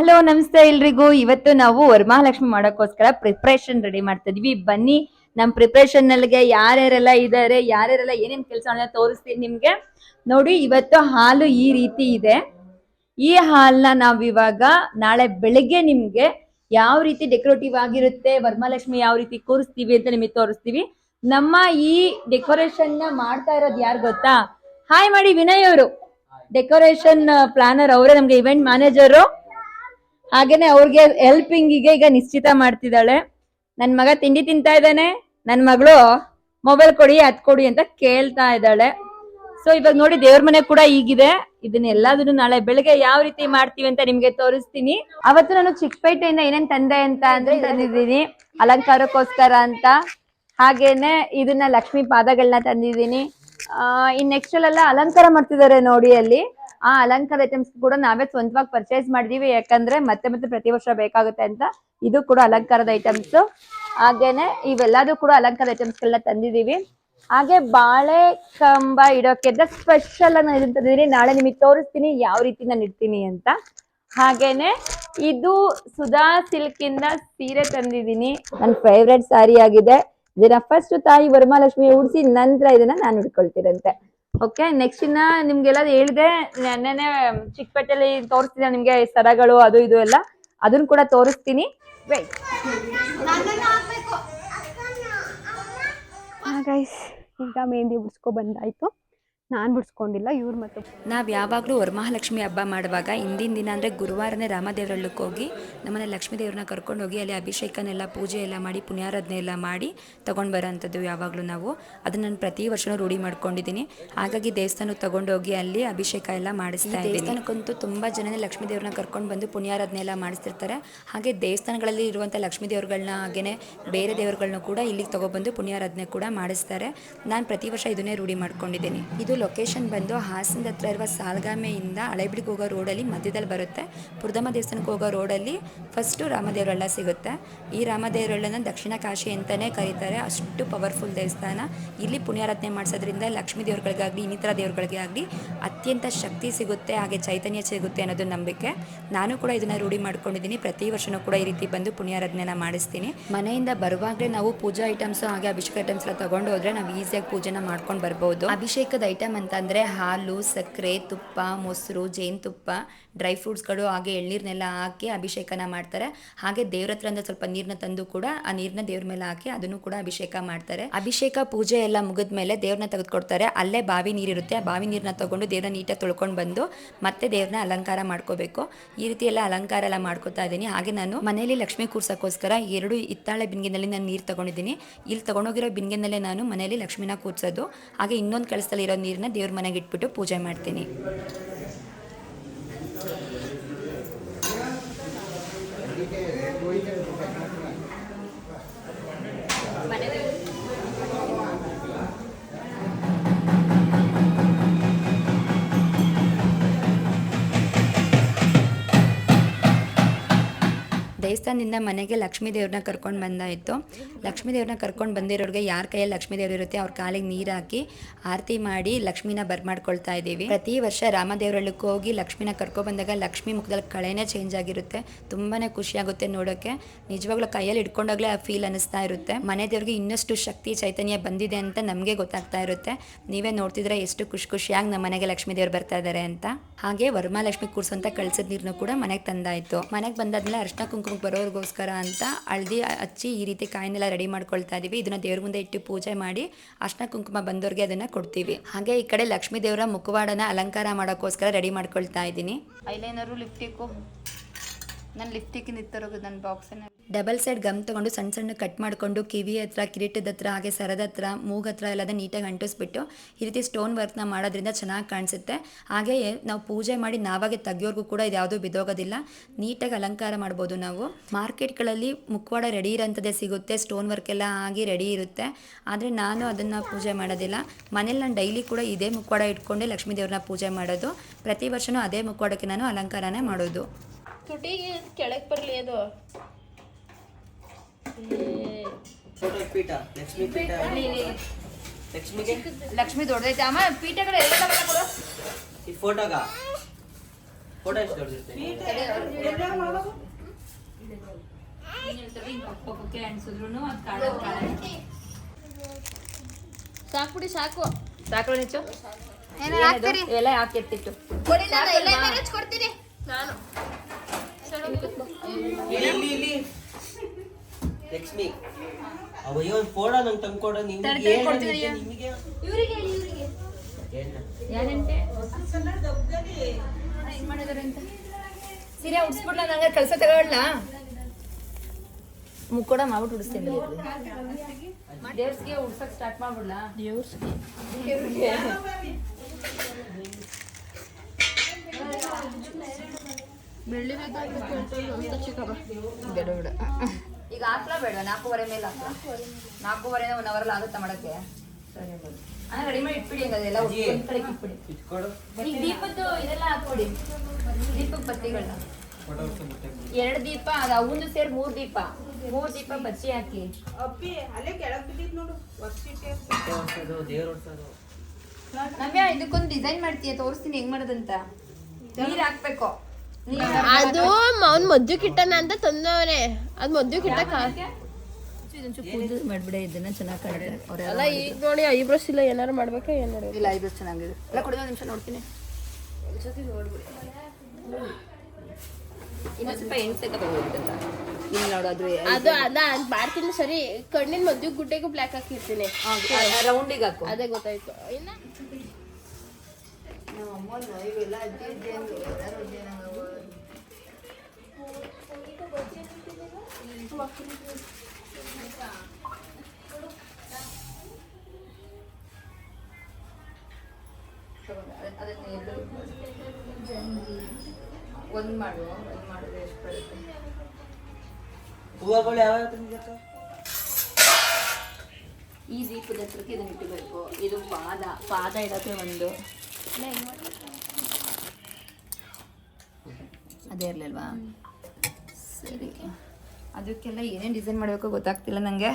Hello ನಮಸ್ತೆ ಎಲ್ರಿಗೂ. ಇವತ್ತು ನಾವು ವರಮಹಾಲಕ್ಷ್ಮಿ ಮಾಡೋಕ್ಕೋಸ್ಕರ ಪ್ರಿಪ್ರೇಷನ್ ರೆಡಿ ಮಾಡ್ತಾ ಇದೀವಿ. ಬನ್ನಿ ನಮ್ಮ ಪ್ರಿಪ್ರೇಷನ್ ನಲ್ಲಿಗೆ ಯಾರ್ಯಾರೆಲ್ಲ ಇದ್ದಾರೆ ಯಾರ್ಯಾರೆಲ್ಲ ಏನೇನ್ ಕೆಲಸ ತೋರಿಸ್ತೀನಿ ನಿಮ್ಗೆ. ನೋಡಿ, ಇವತ್ತು ಹಾಲು ಈ ರೀತಿ ಇದೆ. ಈ ಹಾಲ್ನ ನಾವ್ ಇವಾಗ ನಾಳೆ ಬೆಳಿಗ್ಗೆ ನಿಮ್ಗೆ ಯಾವ ರೀತಿ ಡೆಕೋರೇಟಿವ್ ಆಗಿರುತ್ತೆ, ವರಮಹಾಲಕ್ಷ್ಮಿ ಯಾವ ರೀತಿ ಕೂರಿಸ್ತೀವಿ ಅಂತ ನಿಮಗೆ ತೋರಿಸ್ತೀವಿ. ನಮ್ಮ ಈ ಡೆಕೋರೇಷನ್ನ ಮಾಡ್ತಾ ಇರೋದು ಯಾರು ಗೊತ್ತಾ? ಹಾಯ್ ಮಾಡಿ ವಿನಯ್ ಅವರು. ಡೆಕೋರೇಷನ್ ಪ್ಲಾನರ್ ಅವರೇ ನಮ್ಗೆ ಇವೆಂಟ್ ಮ್ಯಾನೇಜರು ಹಾಗೇನೆ ಅವ್ರಿಗೆ ಹೆಲ್ಪಿಂಗ್ಗೆ ಈಗ ನಿಶ್ಚಿತ ಮಾಡ್ತಿದ್ದಾಳೆ. ನನ್ ಮಗ ತಿಂಡಿ ತಿಂತಾ ಇದ್ದಾನೆ, ನನ್ ಮಗಳು ಮೊಬೈಲ್ ಕೊಡಿ, ಅದ್ ಕೊಡಿ ಅಂತ ಕೇಳ್ತಾ ಇದ್ದಾಳೆ. ಸೊ ಇವಾಗ ನೋಡಿ ದೇವ್ರ ಮನೆ ಕೂಡ ಈಗಿದೆ ಇದನ್ನೆಲ್ಲದನ್ನು ನಾಳೆ ಬೆಳಗ್ಗೆ ಯಾವ ರೀತಿ ಮಾಡ್ತೀವಿ ಅಂತ ನಿಮ್ಗೆ ತೋರಿಸ್ತೀನಿ. ಅವತ್ತು ನಾನು ಚಿಕ್ಕಪೇಟೆಯಿಂದ ಏನೇನ್ ತಂದೆ ಅಂತ ಅಂದ್ರೆ ತಂದಿದ್ದೀನಿ. ಅಲಂಕಾರಕ್ಕೋಸ್ಕರ ಅಂತ. ಹಾಗೇನೆ ಇದನ್ನ ಲಕ್ಷ್ಮಿ ಪಾದಗಳನ್ನ ತಂದಿದ್ದೀನಿ. ಇನ್ ನೆಕ್ಸ್ಟ್ ಅಲ್ಲೆಲ್ಲ ಅಲಂಕಾರ ಮಾಡ್ತಿದ್ದಾರೆ ನೋಡಿ ಅಲ್ಲಿ. ಆ ಅಲಂಕಾರ ಐಟಮ್ಸ್ ಕೂಡ ನಾವೇ ಸ್ವಂತವಾಗಿ ಪರ್ಚೇಸ್ ಮಾಡಿದೀವಿ, ಯಾಕಂದ್ರೆ ಮತ್ತೆ ಮತ್ತೆ ಪ್ರತಿ ವರ್ಷ ಬೇಕಾಗುತ್ತೆ ಅಂತ. ಇದು ಕೂಡ ಅಲಂಕಾರದ ಐಟಮ್ಸ್ ಹಾಗೇನೆ ಇವೆಲ್ಲದೂ ಕೂಡ ಅಲಂಕಾರ ಐಟಮ್ಸ್ ಎಲ್ಲ ತಂದಿದೀವಿ. ಹಾಗೆ ಬಾಳೆ ಕಂಬ ಇಡೋಕೆ ಸ್ಪೆಷಲ್ ನಾನು ಇದನ್ನ ತಂದಿದ್ದೀನಿ ನಾಳೆ ನಿಮಗೆ ತೋರಿಸ್ತೀನಿ ಯಾವ ರೀತಿ ನಾನು ಇಡ್ತೀನಿ ಅಂತ. ಹಾಗೇನೆ ಇದು ಸುಧಾ ಸಿಲ್ಕ್ ಇಂದ ಸೀರೆ ತಂದಿದ್ದೀನಿ ನನ್ನ ಫೇವ್ರೆಟ್ ಸ್ಯಾರಿ ಆಗಿದೆ. ಇದನ್ನ ಫಸ್ಟ್ ತಾಯಿ ವರಮಹಾಲಕ್ಷ್ಮಿ ಉಡಿಸಿ ನಂತರ ಇದನ್ನ ನಾನು ಹಿಡ್ಕೊಳ್ತೀರಂತೆ ಓಕೆ ನೆಕ್ಸ್ಟ್ ಇನ್ನ ನಿಮ್ಗೆಲ್ಲ ಹೇಳಿದೆ ನೆನ್ನೆನೆ ಚಿಕ್ಕಪೇಟೆಯಲ್ಲಿ ತೋರಿಸ್ತಿದ್ದೆ ನಿಮ್ಗೆ ಸರಗಳು ಅದು ಇದು ಎಲ್ಲ ಅದನ್ನ ಕೂಡ ತೋರಿಸ್ತೀನಿ. ವೇಟ್ ಗೈಸ್ ಈಗ ಮೆಹಂದಿ ಬಿಡ್ಸ್ಕೊ ಬಂದಾಯ್ತು. ನಾನು ಬಿಡಿಸ್ಕೊಂಡಿಲ್ಲ ಇವ್ರ ಮತ್ತು ನಾವು ಯಾವಾಗಲೂ ವರಮಹಾಲಕ್ಷ್ಮಿ ಹಬ್ಬ ಮಾಡುವಾಗ ಹಿಂದಿನ ದಿನ ಅಂದರೆ ಗುರುವಾರನೇ ರಾಮದೇವರಳ್ಳಕ್ಕೆ ಹೋಗಿ ನಮ್ಮನೆ ಲಕ್ಷ್ಮೀ ದೇವ್ರನ್ನ ಕರ್ಕೊಂಡು ಹೋಗಿ ಅಲ್ಲಿ ಅಭಿಷೇಕನೆಲ್ಲ ಪೂಜೆ ಎಲ್ಲ ಮಾಡಿ ಪುಣ್ಯಾರಾಧನೆ ಎಲ್ಲ ಮಾಡಿ ತೊಗೊಂಡು ಬರೋಂಥದ್ದು ಯಾವಾಗಲೂ ನಾವು. ಅದನ್ನು ನಾನು ಪ್ರತಿ ವರ್ಷನೂ ರೂಢಿ ಮಾಡ್ಕೊಂಡಿದ್ದೀನಿ. ಹಾಗಾಗಿ ದೇವಸ್ಥಾನಕ್ಕೆ ತಗೊಂಡೋಗಿ ಅಲ್ಲಿ ಅಭಿಷೇಕ ಎಲ್ಲ ಮಾಡಿಸ್ತಾ ಇದ್ದೀನಿ. ದೇವಸ್ಥಾನಕ್ಕಂತೂ ತುಂಬ ಜನನೇ ಲಕ್ಷ್ಮೀ ದೇವ್ರನ್ನ ಕರ್ಕೊಂಡು ಬಂದು ಪುಣ್ಯಾರಾಧನೆ ಎಲ್ಲ ಮಾಡಿಸ್ತಿರ್ತಾರೆ. ಹಾಗೆ ದೇವಸ್ಥಾನಗಳಲ್ಲಿ ಇರುವಂಥ ಲಕ್ಷ್ಮೀ ದೇವ್ರುಗಳನ್ನ ಹಾಗೆಯೇ ಬೇರೆ ದೇವರುಗಳನ್ನ ಕೂಡ ಇಲ್ಲಿಗೆ ತೊಗೊಬಂದು ಪುಣ್ಯಾರಾಧನೆ ಕೂಡ ಮಾಡಿಸ್ತಾರೆ. ನಾನು ಪ್ರತಿ ವರ್ಷ ಇದನ್ನೇ ರೂಢಿ ಮಾಡ್ಕೊಂಡಿದ್ದೀನಿ. ಇದು ಲೊಕೇಶನ್ ಬಂದು ಹಾಸನದ ಹತ್ರ ಇರುವ ಸಾಲ್ಗಾಮೆಯಿಂದ ಹಳೆಬಿಡಿಗೆ ಹೋಗೋ ರೋಡಲ್ಲಿ ಮಧ್ಯದಲ್ಲಿ ಬರುತ್ತೆ. ಪುರ್ಧಮ ದೇವಸ್ಥಾನಕ್ಕೆ ಹೋಗೋ ರೋಡಲ್ಲಿ ಫಸ್ಟು ರಾಮದೇವರಳ್ಳ ಸಿಗುತ್ತೆ. ಈ ರಾಮದೇವರಳ್ಳನ ದಕ್ಷಿಣ ಕಾಶಿ ಅಂತಲೇ ಕರೀತಾರೆ. ಅಷ್ಟು ಪವರ್ಫುಲ್ ದೇವಸ್ಥಾನ. ಇಲ್ಲಿ ಪುಣ್ಯಾರಾಧನೆ ಮಾಡಿಸೋದ್ರಿಂದ ಲಕ್ಷ್ಮೀ ದೇವ್ರಗಳಿಗಾಗಲಿ, ಇನ್ನಿತರ ದೇವ್ರಗಳಿಗೆ ಆಗಲಿ ಅತ್ಯಂತ ಶಕ್ತಿ ಸಿಗುತ್ತೆ, ಹಾಗೆ ಚೈತನ್ಯ ಸಿಗುತ್ತೆ ಅನ್ನೋದು ನಂಬಿಕೆ. ನಾನು ಕೂಡ ಇದನ್ನು ರೂಢಿ ಮಾಡ್ಕೊಂಡಿದ್ದೀನಿ. ಪ್ರತಿ ವರ್ಷನೂ ಕೂಡ ಈ ರೀತಿ ಬಂದು ಪುಣ್ಯಾರಾಧನೆನ ಮಾಡಿಸ್ತೀನಿ. ಮನೆಯಿಂದ ಬರುವಾಗಲೇ ನಾವು ಪೂಜಾ ಐಟಮ್ಸ್ ಹಾಗೆ ಅಭಿಷೇಕ ಐಟಮ್ಸ್ ಎಲ್ಲ ತಗೊಂಡು ಹೋದ್ರೆ ನಾವು ಈಸಿಯಾಗಿ ಪೂಜೆನ ಮಾಡ್ಕೊಂಡು ಬರ್ಬೋದು. ಅಭಿಷೇಕದ ಐಟಮ್ ಅಂತಂದ್ರೆ ಹಾಲು, ಸಕ್ಕರೆ, ತುಪ್ಪ, ಮೊಸರು, ಜೇನುತುಪ್ಪ, ಡ್ರೈ ಫ್ರೂಟ್ಸ್ಗಳು, ಹಾಗೆ ಎಳ್ನೀರನ್ನೆಲ್ಲ ಹಾಕಿ ಅಭಿಷೇಕನ ಮಾಡ್ತಾರೆ. ಹಾಗೆ ದೇವ್ರ ಹತ್ರ ಸ್ವಲ್ಪ ನೀರನ್ನ ತಂದು ಕೂಡ ಆ ನೀರನ್ನ ದೇವ್ರ ಮೇಲೆ ಹಾಕಿ ಅದನ್ನು ಕೂಡ ಅಭಿಷೇಕ ಮಾಡ್ತಾರೆ. ಅಭಿಷೇಕ, ಪೂಜೆ ಎಲ್ಲ ಮುಗಿದ ಮೇಲೆ ದೇವ್ರನ್ನ ತೆಗೆದುಕೊಡ್ತಾರೆ. ಅಲ್ಲೇ ಬಾವಿ ನೀರಿರುತ್ತೆ. ಆ ಬಾವಿ ನೀರನ್ನ ತಗೊಂಡು ದೇವ್ರನ್ನ ನೀಟಾಗಿ ತೊಳ್ಕೊಂಡು ಬಂದು ಮತ್ತೆ ದೇವ್ರನ್ನ ಅಲಂಕಾರ ಮಾಡ್ಕೋಬೇಕು. ಈ ರೀತಿ ಎಲ್ಲ ಅಲಂಕಾರ ಎಲ್ಲ ಮಾಡ್ಕೋತಾ ಇದ್ದೀನಿ. ಹಾಗೆ ನಾನು ಮನೆಯಲ್ಲಿ ಲಕ್ಷ್ಮಿ ಕೂರ್ಸೋಕ್ಕೋಸ್ಕರ ಎರಡು ಇತ್ತಾಳೆ ಬಿನ್ಗಿನಲ್ಲಿ ನಾನು ನೀರು ತಗೊಂಡಿದ್ದೀನಿ. ಇಲ್ಲಿ ತಗೊಂಡೋಗಿರೋ ಬಿನ್ಗಿನಲ್ಲೇ ನಾನು ಮನೆಯಲ್ಲಿ ಲಕ್ಷ್ಮಿನ ಕೂರ್ಸೋದು. ಹಾಗೆ ಇನ್ನೊಂದು ಕಳಸದಲ್ಲಿ ಇರೋ ನೀರನ್ನ ದೇವ್ರ ಮನೆಗೆ ಇಟ್ಬಿಟ್ಟು ಪೂಜೆ ಮಾಡ್ತೀನಿ. ದೇವಸ್ಥಾನದಿಂದ ಮನೆಗೆ ಲಕ್ಷ್ಮೀ ದೇವ್ರನ್ನ ಕರ್ಕೊಂಡು ಬಂದಾಯಿತು. ಲಕ್ಷ್ಮೀ ದೇವ್ರನ್ನ ಕರ್ಕೊಂಡು ಬಂದಿರೋರಿಗೆ ಯಾರ ಕೈಯಲ್ಲಿ ಲಕ್ಷ್ಮೀ ದೇವ್ರು ಇರುತ್ತೆ ಅವ್ರ ಕಾಲಿಗೆ ನೀರು ಹಾಕಿ ಆರತಿ ಮಾಡಿ ಲಕ್ಷ್ಮಿನ ಬರ್ಮಾಡ್ಕೊಳ್ತಾ ಇದ್ದೀವಿ. ಪ್ರತಿ ವರ್ಷ ರಾಮದೇವರಳ್ಳಕ್ಕೆ ಹೋಗಿ ಲಕ್ಷ್ಮೀನ ಕರ್ಕೊ ಬಂದಾಗ ಲಕ್ಷ್ಮಿ ಮುಖದಲ್ಲಿ ಕಳೆನೇ ಚೇಂಜ್ ಆಗಿರುತ್ತೆ. ತುಂಬಾ ಖುಷಿಯಾಗುತ್ತೆ ನೋಡೋಕ್ಕೆ ನಿಜವಾಗ್ಲೂ ಕೈಯಲ್ಲಿ ಇಟ್ಕೊಂಡಾಗಲೇ ಆ ಫೀಲ್ ಅನಿಸ್ತಾ ಇರುತ್ತೆ. ಮನೆ ದೇವ್ರಿಗೆ ಇನ್ನಷ್ಟು ಶಕ್ತಿ, ಚೈತನ್ಯ ಬಂದಿದೆ ಅಂತ ನಮಗೆ ಗೊತ್ತಾಗ್ತಾ ಇರುತ್ತೆ. ನೀವೇ ನೋಡ್ತಿದ್ರೆ ಎಷ್ಟು ಖುಷಿ ಖುಷಿಯಾಗಿ ನಮ್ಮ ಮನೆಗೆ ಲಕ್ಷ್ಮೀ ದೇವ್ರು ಬರ್ತಾ ಇದ್ದಾರೆ ಅಂತ. ಹಾಗೆ ವರಮಹಾಲಕ್ಷ್ಮಿ ಕೂರ್ಸಂತ ಕಳ್ಸಿದ ನೀರನ್ನು ಕೂಡ ಮನೆಗೆ ತಂದಾಯಿತು. ಮನೆಗೆ ಬಂದಾದ್ಮೇಲೆ ಅರ್ಶಿನ ಬರೋರಿಗೋಸ್ಕರ ಅಂತ ಹಳದಿ ಹಚ್ಚಿ ಈ ರೀತಿ ಕಾಯಿನೆಲ್ಲ ರೆಡಿ ಮಾಡ್ಕೊಳ್ತಾ ಇದೀವಿ. ಇದನ್ನ ದೇವ್ರ ಮುಂದೆ ಇಟ್ಟು ಪೂಜೆ ಮಾಡಿ ಅರ್ಶನ ಕುಂಕುಮ ಬಂದವ್ರಿಗೆ ಅದನ್ನ ಕೊಡ್ತೀವಿ. ಹಾಗೆ ಈ ಕಡೆ ಲಕ್ಷ್ಮೀ ದೇವರ ಮುಖವಾಡನ ಅಲಂಕಾರ ಮಾಡೋಕ್ಕೋಸ್ಕರ ರೆಡಿ ಮಾಡ್ಕೊಳ್ತಾ ಇದ್ದೀನಿ ಐಲೈನರು ಲಿಪ್ಟಿಕ್ಕು ನನ್ನ ಲಿಪ್ಟಿಕ್ ನಿತ್ತರೋದು ನನ್ನ ಬಾಕ್ಸನ್ನ ಡಬಲ್ ಸೈಡ್ ಗಮ್ ತಗೊಂಡು ಸಣ್ಣ ಸಣ್ಣ ಕಟ್ ಮಾಡಿಕೊಂಡು ಕಿವಿ ಹತ್ರ, ಕಿರೀಟದ ಹತ್ರ, ಹಾಗೆ ಸರದ ಹತ್ರ, ಮೂಗ್ ಹತ್ರ ಎಲ್ಲದ ನೀಟಾಗಿ ಅಂಟಿಸ್ಬಿಟ್ಟು ಈ ರೀತಿ ಸ್ಟೋನ್ ವರ್ಕ್ನ ಮಾಡೋದ್ರಿಂದ ಚೆನ್ನಾಗಿ ಕಾಣಿಸುತ್ತೆ. ಹಾಗೆ ನಾವು ಪೂಜೆ ಮಾಡಿ ನಾವಾಗೆ ತೆಗಿಯೋರ್ಗೂ ಕೂಡ ಇದು ಯಾವುದೂ ಬಿದ್ದೋಗೋದಿಲ್ಲ ನೀಟಾಗಿ ಅಲಂಕಾರ ಮಾಡ್ಬೋದು ನಾವು. ಮಾರ್ಕೆಟ್ಗಳಲ್ಲಿ ಮುಖವಾಡ ರೆಡಿ ಇರೋಂಥದ್ದೇ ಸಿಗುತ್ತೆ. ಸ್ಟೋನ್ ವರ್ಕ್ ಎಲ್ಲ ಆಗಿ ರೆಡಿ ಇರುತ್ತೆ. ಆದರೆ ನಾನು ಅದನ್ನು ಪೂಜೆ ಮಾಡೋದಿಲ್ಲ. ಮನೇಲಿ ನಾನು ಡೈಲಿ ಕೂಡ ಇದೇ ಮುಖವಾಡ ಇಟ್ಕೊಂಡೆ ಲಕ್ಷ್ಮೀ ದೇವ್ರನ್ನ ಪೂಜೆ ಮಾಡೋದು. ಪ್ರತಿ ವರ್ಷನೂ ಅದೇ ಮುಖವಾಡಕ್ಕೆ ನಾನು ಅಲಂಕಾರನೇ ಮಾಡೋದು. ಕೆಳಗೆ ಬರಲಿ ಅದು. ಲಕ್ಷ್ಮಿ ಪೀಠ. ಲಕ್ಷ್ಮಿಗೆ? ಲಕ್ಷ್ಮಿ ದೊಡ್ಡದೈತೆ ಅಮ್ಮ ಪೀಠಗಳು ಎಲ್ಲ ಕೊಡು ಈ ಫೋಟೋಗ? ಫೋಟೋ ಎಷ್ಟು ದೊಡ್ಡದೈತೆ ಸಾಕ್ಬಿಡಿ ಸಾಕು. ಸಾಕು ನಿಚ್ಚು ಎಲ್ಲ ಹಾಕಿ ಎತ್ತಿಟ್ಟು ಕೊಡ್ತೀನಿ ನಾನು. ಇಲ್ಲಿ ಇಲ್ಲಿ. ಲಕ್ಷ್ಮಿ ಅವಯ್ಯೋ ಒಂದು ಫೋಡ ನಂಗೆ ತಂದ್ಕೊಡ ನಿಮ್ಗೆ ನಿಮಗೆ. ಇವ್ರಿಗೆ ಹೇಳಿ ಯಾರಂತೆ? ಸೀರೆ ಉಡ್ಸ್ಬಿಡ್ಲ ನಂಗೆ ಕೆಲಸ ತಗೊಳ್ಳ? ಮುಕ್ಕೋಡ ಮಾಡ್ಬಿಟ್ಟು ಉಡಿಸ್ತೀನಿ ದೇವ್ರಿಗೆ ಉಡ್ಸಕ್ ಸ್ಟಾರ್ಟ್ ಮಾಡ್ಬಿಡ್ಲ? ಬೆಳ್ಳಿ ಬೇಕಾಗ್ಬೇಕು ಅಂತ ಚಿಕ್ಕಪ್ಪ ಬೇಡ ಬೇಡ. ಈಗ ಹಾಕ್ಲಾ ಬೇಡ ನಾಲ್ಕೂವರೆ ಮೇಲೆ ಹಾಕ್ಲಾ. ನಾಲ್ಕೂವರೆ ಒನ್ ಅವರಲ್ಲಿ ಆಗುತ್ತಾ ಮಾಡಕ್ಕೆ? ಸರಿ ಅಂದ್ರೆ ರೆಡಿ ಮಾಡಿ ಇಟ್ಬಿಡಿ ಹಂಗದೆಲ್ಲ. ಒಂದ್ ಕಡೆ ಇಟ್ಬಿಡಿ. ಈಗ ದೀಪದ್ದು ಇದೆಲ್ಲ ಹಾಕೊಡಿ. ದೀಪಕ್ ಬತ್ತಿಗಳನ್ನ. ಎರಡು ದೀಪ ಅದು ಅವಂದು ಸೇರಿ ಮೂರ್ ದೀಪ. ಮೂರ್ ದೀಪ ಬಚ್ಚಿ ಹಾಕಿ ಅಪ್ಪಿ ಅಲ್ಲೇ ಕೆಳಗ್ ಬಿದ್ದಿದ್ ನೋಡು ನಮ್ಯ ಇದಕ್ಕೊಂದು ಡಿಸೈನ್ ಮಾಡ್ತೀಯ? ತೋರಿಸ್ತೀನಿ ಹೆಂಗ್ ಮಾಡೋದಂತ. ನೀರ್ ಹಾಕ್ಬೇಕು. ಅದು ಅವ್ನ್ ಮದ್ದು ಕಿಟ್ಟನ ಅಂತ ತಂದವನೆ ಅದ್ ಮದ್ದು ಕಿಟ್ಟಕ ಮಾಡ್ಬಿಡ ಇದನ್ನ ಚೆನ್ನಾಗಿ ಕಾಣುತ್ತೆ ಅಲ್ಲ ಈಗ ನೋಡಿ ಐಬ್ರೋಸ್ ಇಲ್ಲ ಏನಾರು ಮಾಡ್ಬೇಕಾ ಏನಾರು ಇಲ್ಲ ಐಬ್ರೋಸ್ ಚೆನ್ನಾಗಿದೆ ಎಲ್ಲ ಕೊಡಿ ಒಂದು ನಿಮಿಷ ನೋಡ್ತೀನಿ ಇನ್ನೊಂದ್ ಸ್ವಲ್ಪ ಎಣ್ಣೆ ತಗೋಬೇಕಂತ ಇಲ್ಲಿ ನೋಡು ಅದು ಅದು ಮಾಡ್ತೀನಿ ಸರಿ ಕಣ್ಣಿನ ಮದ್ದು ಗುಡ್ಡೆಗೂ ಬ್ಲ್ಯಾಕ್ ಹಾಕಿರ್ತೀನಿ ರೌಂಡಿಗೆ ಹಾಕು ಅದೇ ಗೊತ್ತಾಯ್ತು ಇನ್ನ ಒಂದ್ ಮಾಡು ಒಂದು ಮಾಡಿದ್ರೆ ಎಷ್ಟು ಹೂವಗಳು ತಂದಿದ್ದಕ್ಕ ಈ ದೀಪದ ಹತ್ರಕ್ಕೆ ಇದನ್ನ ಇಟ್ಟಬೇಕು. ಇದು ಪಾದ ಪಾದ ಇಡಕ್ಕೆ ಒಂದು. ಅದೇ ಇರ್ಲಿಲ್ವಾ? ಸರಿ. ಅದಕ್ಕೆಲ್ಲ ಏನೇನು ಡಿಸೈನ್ ಮಾಡಬೇಕು ಗೊತ್ತಾಗ್ತಿಲ್ಲ ನನಗೆ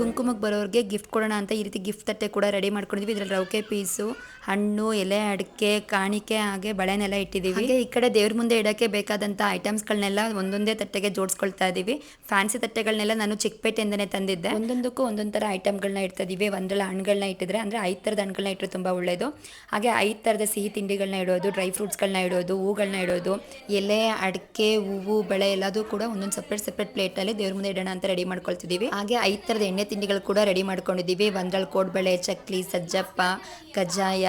ಕುಂಕುಮಕ್ಕೆ ಬರೋರಿಗೆ ಗಿಫ್ಟ್ ಕೊಡೋಣ ಅಂತ ಈ ರೀತಿ ಗಿಫ್ಟ್ ತಟ್ಟೆ ಕೂಡ ರೆಡಿ ಮಾಡ್ಕೊಂಡಿದ್ವಿ. ಇದರಲ್ಲಿ ರೌಕೆ ಪೀಸು ಹಣ್ಣು ಎಲೆ ಅಡಿಕೆ ಕಾಣಿಕೆ ಹಾಗೆ ಬಳೆನೆಲ್ಲ ಇಟ್ಟಿದ್ದೀವಿ ಈ ಕಡೆ ದೇವ್ರ ಮುಂದೆ ಇಡೋಕ್ಕೆ ಬೇಕಾದಂಥ ಐಟಮ್ಸ್ಗಳನ್ನೆಲ್ಲ ಒಂದೊಂದೇ ತಟ್ಟೆಗೆ ಜೋಡಿಸ್ಕೊಳ್ತಾ ಇದ್ದೀವಿ ಫ್ಯಾನ್ಸಿ ತಟ್ಟೆಗಳನ್ನೆಲ್ಲ ನಾನು ಚಿಕ್ಕಪೇಟೆಯಿಂದನೇ ತಂದಿದ್ದೆ. ಒಂದೊಂದಕ್ಕೂ ಒಂದೊಂದು ಥರ ಐಟಮ್ಗಳನ್ನ ಇಡ್ತಾ ಒಂದರಲ್ಲಿ ಒಂದ್ರಲ್ಲಿ ಹಣ್ಣುಗಳನ್ನ ಇಟ್ಟಿದ್ರೆ ಅಂದರೆ ಐದು ಥರದ ಹಣ್ಣುಗಳನ್ನ ಇಟ್ಟರೆ ತುಂಬ ಒಳ್ಳೆಯದು ಹಾಗೆ ಐದು ಥರದ ಸಿಹಿ ತಿಂಡಿಗಳನ್ನ ಇಡೋದು ಡ್ರೈ ಫ್ರೂಟ್ಸ್ಗಳನ್ನ ಇಡೋದು ಹೂಗಳನ್ನ ಇಡೋದು ಎಲೆ ಅಡಿಕೆ ಹೂವು ಬಳೆ ಎಲ್ಲದೂ ಕೂಡ ಒಂದೊಂದು ಸಪ್ರೇಟ್ ಸಪ್ರೇಟ್ ಪ್ಲೇಟಲ್ಲಿ ದೇವ್ರ ಮುಂದೆ ಇಡೋಣ ಅಂತ ರೆಡಿ ಮಾಡ್ಕೊಳ್ತಿದ್ದೀವಿ ಹಾಗೆ ಐದು ಥರದ ಎಣ್ಣೆ ತಿಂಡಿಗಳು ಕೂಡ ರೆಡಿ ಮಾಡ್ಕೊಂಡಿದ್ದೀವಿ. ಒಂದ್ರಲ್ಲಿ ಕೋಡ್ಬಳೆ, ಚಕ್ಲಿ, ಸಜ್ಜಪ್ಪ, ಕಜ್ಜಾಯ,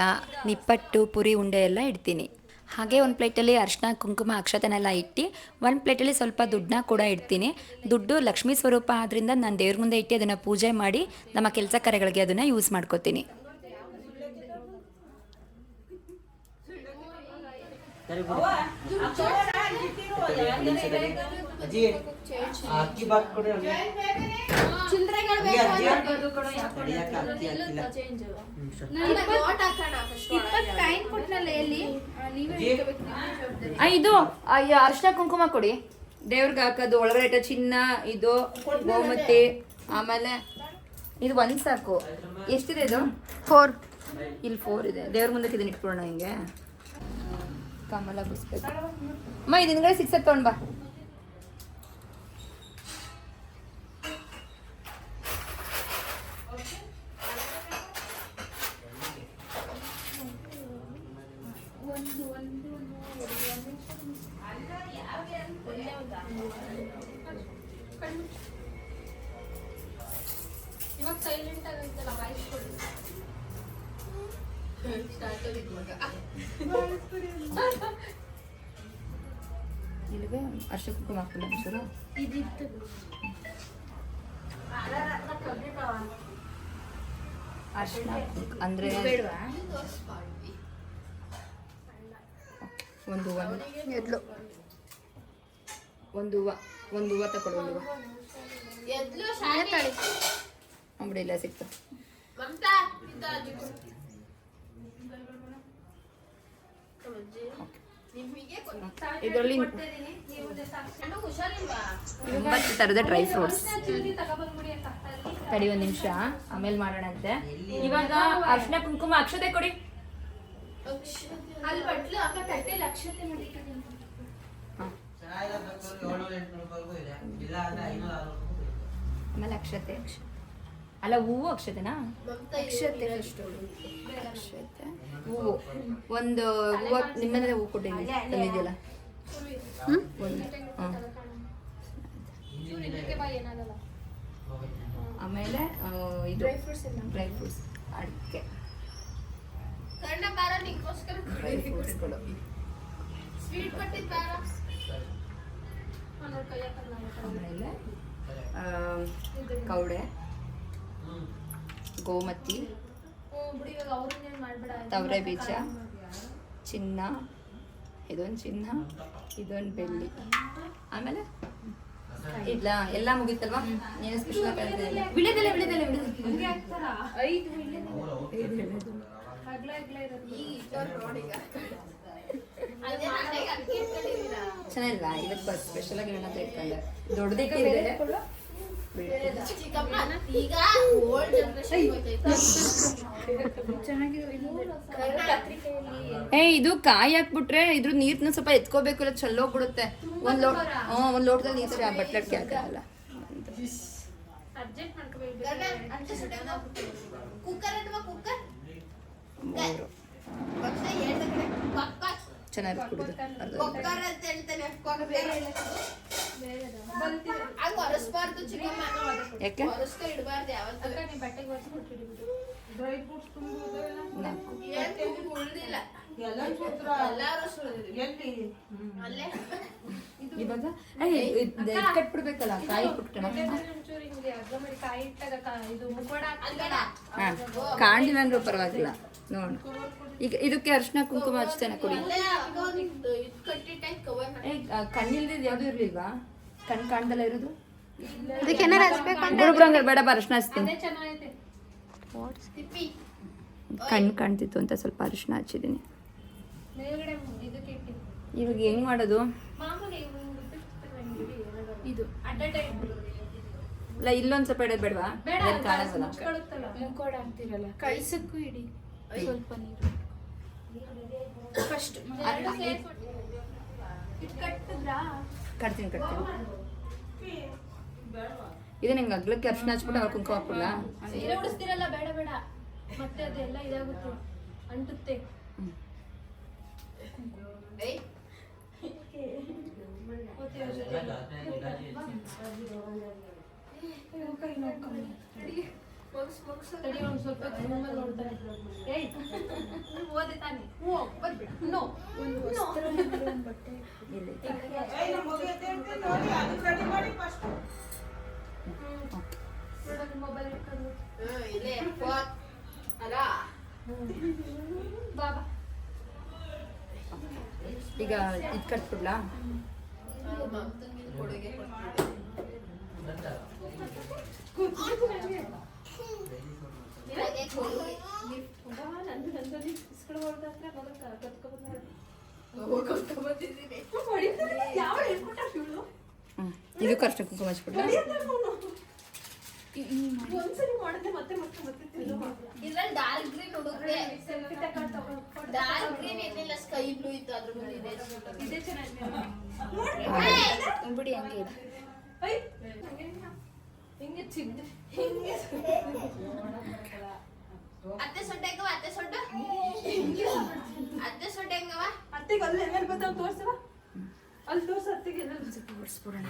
ನಿಪ್ಪಟ್ಟು, ಪುರಿ, ಉಂಡೆ ಎಲ್ಲ ಇಡ್ತೀನಿ. ಹಾಗೆ ಒಂದು ಪ್ಲೇಟಲ್ಲಿ ಅರಿಶಿನ ಕುಂಕುಮ, ಅಕ್ಷತೆನೆಲ್ಲ ಇಟ್ಟು ಒಂದು ಪ್ಲೇಟಲ್ಲಿ ಸ್ವಲ್ಪ ದುಡ್ಡನ್ನ ಕೂಡ ಇಡ್ತೀನಿ. ದುಡ್ಡು ಲಕ್ಷ್ಮೀ ಸ್ವರೂಪ ಆದ್ದರಿಂದ ನಾನು ದೇವ್ರ ಮುಂದೆ ಇಟ್ಟು ಅದನ್ನು ಪೂಜೆ ಮಾಡಿ ನಮ್ಮ ಕೆಲಸ ಕಾರ್ಯಗಳಿಗೆ ಅದನ್ನು ಯೂಸ್ ಮಾಡ್ಕೋತೀನಿ. ಸರಿ ಬಾಕ್ ಇದು ಅರ್ಶನ ಕುಂಕುಮ ಕೊಡಿ ದೇವ್ರಿಗೆ ಹಾಕೋದು ಒಳಗಡೆ ಇಟ್ಟ ಚಿನ್ನ ಇದು ಗೋಮತಿ ಆಮೇಲೆ ಇದು ಒಂದ್ ಸಾಕು ಎಷ್ಟಿದೆ ಇದು ಫೋರ್ ಇಲ್ಲಿ ಫೋರ್ ಇದೆ ದೇವ್ರ ಮುಂದಕ್ಕೆ ಇದನ್ನ ಇಟ್ಕೊಳ್ಳೋಣ ಹಿಂಗೆ ಕಮಲ ಬಿಡಿಸ್ಬೇಕು ಅಮ್ಮ ಇದು ಸಿಕ್ಸತ್ ತಗೊಂಡ್ ಬಾ ಸೈಲೆಂಟ್ ಆಗಂತಲ್ಲ ವಾಯ್ಸ್ ಕೊಡಿ. ಇಲ್ಲಿಗೆ ಕುಂಕುಮ ಒಂಚೂರು ಇದಿತ್ತು. ಅರ್ಶಿನ ಅಂದ್ರೆ? ಒಂದು ಹೂವ. ಎದ್ಲು. ಒಂದು ಹೂವ. ಒಂದು ಹೂವ ತಗೊಳ್ಳು ಒಂದು ಹೂವ. ಎದ್ಲು ಶಾಲೆ. ಅಂಬಿಡಿ ಇಲ್ಲ ಸಿಕ್ತು ಇದರಲ್ಲಿ ಒಂಬತ್ತು ಥರದ ಡ್ರೈ ಫ್ರೂಟ್ಸ್ ಕಡಿ ತಡಿ ಒಂದು ನಿಮಿಷ ಆಮೇಲೆ ಮಾಡೋಣಂತೆ ಇವಾಗ ಅರ್ಶನ ಕುಂಕುಮ ಅಕ್ಷತೆ ಕೊಡಿ ತಟ್ಟೆಲಿ ಅಕ್ಷತೆ ಆಮೇಲೆ ಅಕ್ಷತೆ ಅಲ್ಲ ಹೂವು ಅಕ್ಷತೆನಾ? ಅಕ್ಷತೆ ಅಕ್ಷತೆ. ಹೂವು. ಒಂದು ಹೂವು ನಿಮ್ಮನೆ ಹೂವು ಕೊಟ್ಟಿದ್ದೀನಿ ತಂದಿದ್ಯಲ್ಲ ಒಂದು ಹಾಂ. ಆಮೇಲೆ ಇದು. ಡ್ರೈ ಫ್ರೂಟ್ಸ್ ಅಡಿಕೆ. ಡ್ರೈ ಫ್ರೂಟ್ಸ್ಗಳು ಆಮೇಲೆ ಕೌಡೆ. ಗೋಮತಿ ತವರೆ ಬೀಜ ಚಿನ್ನ ಇದೊಂದು ಚಿನ್ನ ಇದೊಂದು ಬೆಳ್ಳಿ. ಆಮೇಲೆ ಇಲ್ಲ ಎಲ್ಲ ಮುಗೀತಲ್ವಾ? ಏನು ಸ್ಪೆಷಲ್ ವಿಳೆದೆಲೆ ವಿಳೆದೆಲೆ ಚೆನ್ನಾಗಿಲ್ವಾ? ಇವತ್ತು ಸ್ಪೆಷಲ್ ಆಗಿ ಓಲ್ಡ್ ಜನರೇಷನ್ ಏ, ಇದು ಕಾಯಿ ಹಾಕ್ಬಿಟ್ರೆ ಇದ್ರ ನೀರ್ನ ಸ್ವಲ್ಪ ಎತ್ಕೋಬೇಕು, ಇಲ್ಲ ಚೆಲ್ಲೋಗ್ಬಿಡುತ್ತೆ ಒಂದ್ ಲೋಟ ಹ್ಮ್ ಒಂದ್ ಲೋಟದಲ್ಲಿ ನೀರು ಸರಿ ಬಟ್ಲಟ್ಗೆ ಹಾಕಲ್ಲ. ಚೆನ್ನಾಗಿ ಬಟ್ಟೆಗೆ ಯಾಕೆ ಉಳ್ದಿಲ್ಲ. ಎಲ್ಲಾರು. ಅಲ್ಲೇ. ಇವಾಗ? ಕಟ್ಬಿಡ್ಬೇಕಲ್ಲ ಕಾಯಿ ಇಟ್ಟಾಗ ಇದು ಅಂದ್ರೂ ಪರವಾಗಿಲ್ಲ. ನೋಡು ಈಗ ಇದಕ್ಕೆ ಅರ್ಶಿನ ಕುಂಕುಮ ಹಚ್ತೇನೆ ಕೊಡಿ. ಕಣ್ಣಿಲ್ದಿದ್ ಯಾವ್ದು ಇರ್ಲಿಲ್ವಾ? ಕಣ್ ಕಾಣ್ದಲ್ಲ ಇರೋದು? ಅದಕ್ಕೆ ಏನಾರ ಹಚ್ಬೇಕು ಬೇಡ ಬಾ ಅರ್ಶಿನ ಹಚ್ತೀನಿ. ಕಣ್ಣು ಕಾಣ್ತಿತ್ತು ಅಂತ ಸ್ವಲ್ಪ ಅರಿಶಿನ ಹಚ್ಚಿದ್ದೀನಿ ಇವಾಗ ಹೆಂಗ್ ಮಾಡೋದು? ಇದು ಇಲ್ಲ ಇಲ್ಲೊಂದ್ ಸ್ವಲ್ಪ ಇಡೋದು ಬೇಡವಾ? ಕಳ್ಸಕ್ಕೂ ಇಡಿ. ಸ್ವಲ್ಪ ನೀರು ಫಸ್ಟ್ ಕಟ್ತೀನಿ ಕಟ್ತೀನಿ. ಇದು ನಿಂಗೆ ಅಗ್ಲಕ್ಕೆ ಅರ್ಶಿನ ಹಚ್ಬಿಟ್ಟು ಅವ್ರು ಕುಂಕುಮ ಹಾಕ್ಬಿಡ್ಲಾ? ಸೀರೆ ಉಡಿಸ್ತಿರಲ್ಲ ಬೇಡ ಬೇಡ. ಮತ್ತೆ ಅದೆಲ್ಲ ಇದಾಗುತ್ತೆ. ಅಂಟುತ್ತೆ. ತಡಿ ಒಂದು ಸ್ವಲ್ಪ ರೂಮಲ್ಲಿ ನೋಡ್ತಾನೆ ಏಯ್ ಓದಿ ತಾನೆ. ಹ್ಞೂ ಬರ್ಬೇಡ. ನೋ ಒಂದು ವಸ್ತ್ರ ಒಂದು ಬಟ್ಟೆ ಮೊಬೈಲ್ ಇಟ್ಕೊಂಡು ಬಾಬಾ ಈಗ ಇದು ಕಟ್ಬಿಡ್ಲಾ? ಕೊಡುಗೆ ನಂದಲ್ಲಿ ಇಸ್ಕೊಂಡು ಕಷ್ಟ ಕುಂಕುಮ ಹಚ್ಬಿಟ್ಟು ಮಾಡಿದ್ರೆ ಮತ್ತೆ ಮತ್ತೆ ಮತ್ತೆ ತಿರ್ಗಾ ಮಾಡ್ತೀರಾ? ಇದ್ರಲ್ಲಿ ಡಾರ್ಕ್ ಗ್ರೀನ್ ಹುಡುಗ್ರೆ ಡಾರ್ಕ್ ಗ್ರೀನ್ ಏನಿಲ್ಲ ಸ್ಕೈ ಬ್ಲೂ ಇತ್ತು ಅದ್ರ ಮೇಲೆ ಇದೆ. ಇದೇ ಬಿಡಿ ಹಂಗೆ ಇದೆ. ಹಿಂಗೆ ಚಿಂತೆ. ಹಿಂಗೆ? ಅತ್ತೆ ಸೊಡ್ಡ ಹೆಂಗವ? ಅತ್ತೆ ಸೊಡ್ಡ ಅತ್ತೆ ಸೊಡ್ಡ ಹೆಂಗವ? ಅತ್ತಿಗೆ ಅಲ್ಲಿ ಎಲ್ಲೆಲ್ಲಿ ಬರ್ತಾವ ತೋರ್ಸವ ಅಲ್ಲಿ ತೋರ್ಸ ಅತ್ತಿಗೆ ಎಲ್ಲೆಲ್ಲಿ ಬಿಡಿಸ್ಬಿಡೋಣ